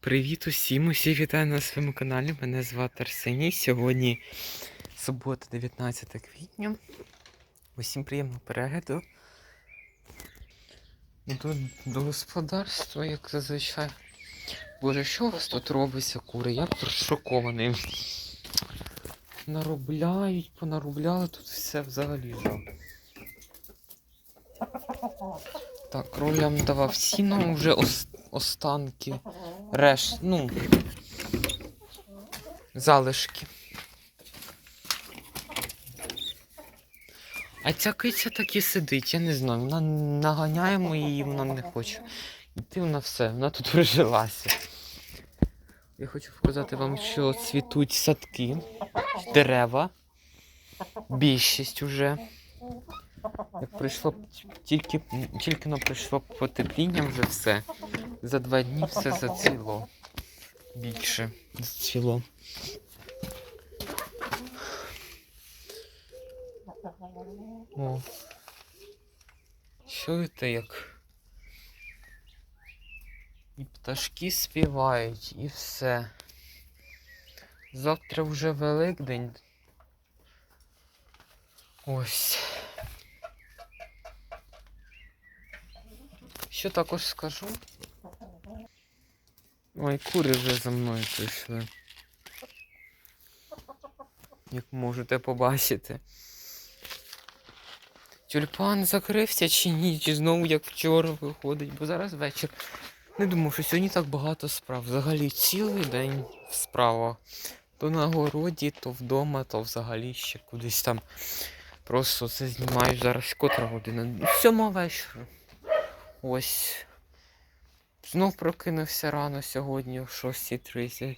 Привіт усім! Усі вітаю на своєму каналі. Мене звати Арсеній. Сьогодні субота, 19 квітня. Усім приємного перегляду. Йду до господарства, як зазвичай. Боже, що у вас тут робиться, кури? Я шокований. Наробляють, понаробляли тут все взагалі. Так, кролям давав сіно, вже ос- останки. Реш, ну. Залишки. А ця киця так і сидить, я не знаю. Вона наганяємо її, вона не хоче. Йти вона все, вона тут прижилася. Я хочу показати вам, що цвітуть садки, дерева. Більшість уже. Як прийшло тільки, тільки но прийшло потепління вже все. За два дні все зацвіло. Більше зацвіло. О. Чуєте як? І пташки співають, і все. Завтра вже Великдень. Ось. Що також скажу? Ой, кури вже за мною прийшли. Як можете побачити. Тюльпан закрився чи ні, чи знову як вчора виходить, бо зараз вечір. Не думав, що сьогодні так багато справ. Взагалі цілий день в справах. То на городі, то вдома, то взагалі ще кудись там. Просто це знімаю зараз котра година. Сьома вечора. Ось. Знов прокинувся рано сьогодні о 6.30.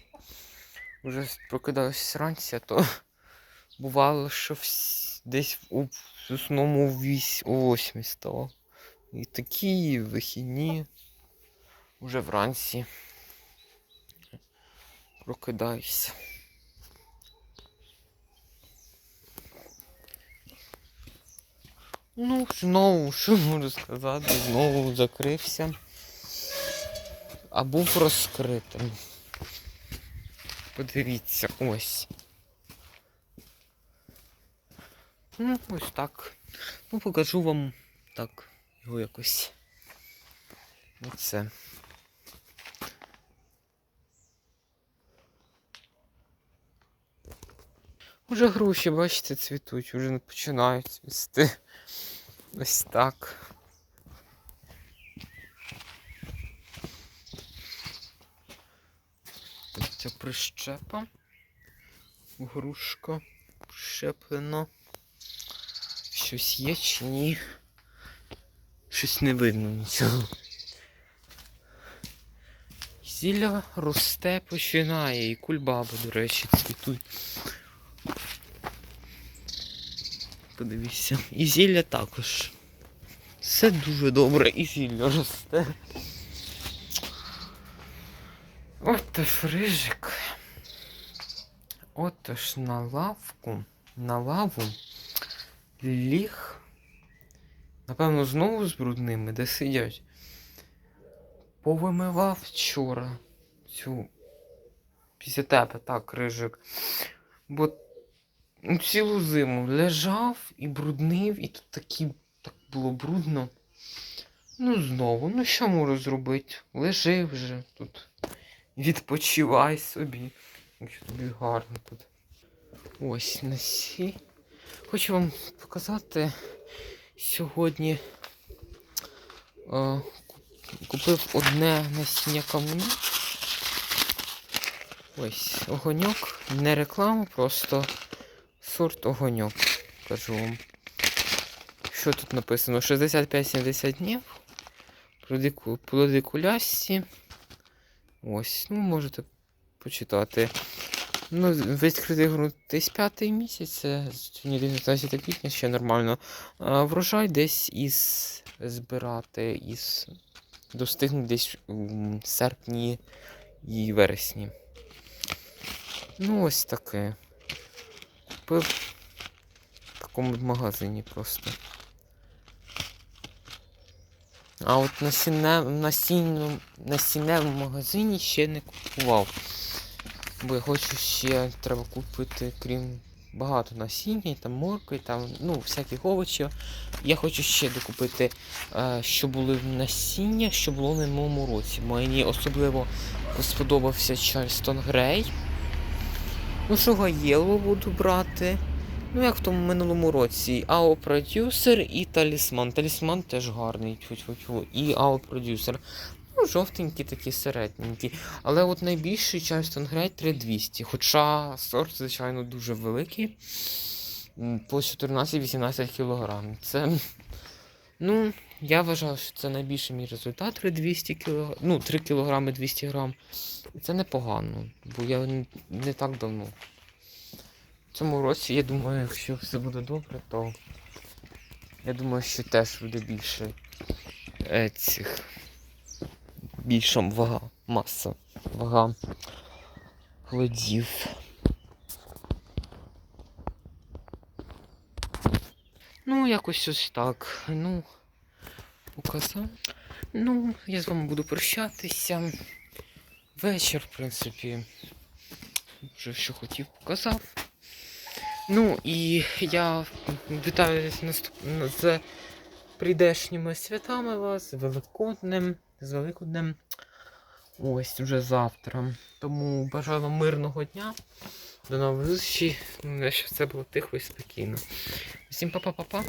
Уже прокидався вранці, то бувало, що десь у в основному у 8 стало. І такі вихідні вже вранці прокидаюся. Ну, знову, що можу сказати, знову закрився. А був розкритим. Подивіться, ось. Ну, ось так. Ну, покажу вам так, його якось. Оце. Уже груші, бачите, цвітуть, вже починають цвісти. Ось так. Тут прищепа. Грушка прищеплена. Щось є чи ні? Щось не видно нічого. Зілля росте, починає, і кульбаби, до речі, цвітуть. Подивіться. І зілля також. Все дуже добре, і зілля росте. Отож, рижик. Отож на лавку, на лаву ліг. Напевно, знову з брудними, де сидять. Повимивав вчора цю після тебе, так, рижик. Бо цілу зиму лежав і бруднив, і тут такі, так було брудно. Ну, знову, ну що можу зробити? Лежи вже тут. Відпочивай собі. Якщо тобі гарно тут. Ось на сі. Хочу вам показати сьогодні. Е, купив одне насіння кавуна. Ось огоньок. Не реклама, просто сорт огоньок. Кажу вам. Що тут написано? 65-70 днів. Плоди, ку- кулясті. Ось, ну можете почитати. Ну, відкритий ґрунт десь п'ятий місяць, сьогодні 19 квітня, ще нормально. А врожай десь із збирати, із достигнуть десь у серпні і вересні. Ну, ось таке. Купив в такому магазині просто. А от на сіне, на сінному, на сінневому магазині ще не купував. Бо я хочу ще треба купити, крім багато насіння, там моркви, там, ну, всяких овочів. Я хочу ще докупити, е, що були в насіння, що було на моєму році. Мені особливо сподобався Чарльстон Грей. Ну, що Гаєло буду брати. Ну, як в тому минулому році. АО продюсер і талісман. Талісман теж гарний. Тьфу-тьфу-тьфу. І АО продюсер. Ну, жовтенькі такі середненькі. Але от найбільший Charleston Grey 3200. Хоча сорт, звичайно, дуже великий. По 14-18 кг. Це. Ну, я вважав, що це найбільший мій результат 3200 кг. Ну, 3 кг 200 грам. І це непогано, бо я не так давно. В цьому році, я думаю, якщо все буде добре, то я думаю, що теж буде більше е, цих. Більша вага, маса, вага плодів. Ну, якось ось так. Ну, показав. Ну, я з вами буду прощатися. Вечір, в принципі, вже що хотів, показав. Ну і я вітаю з наступ- з прийдешніми святами вас, з Великоднем, з Великоднем. Ось вже завтра. Тому бажаю вам мирного дня. До нових зустрічей. Щоб все було тихо і спокійно. Всім па-па-па-па.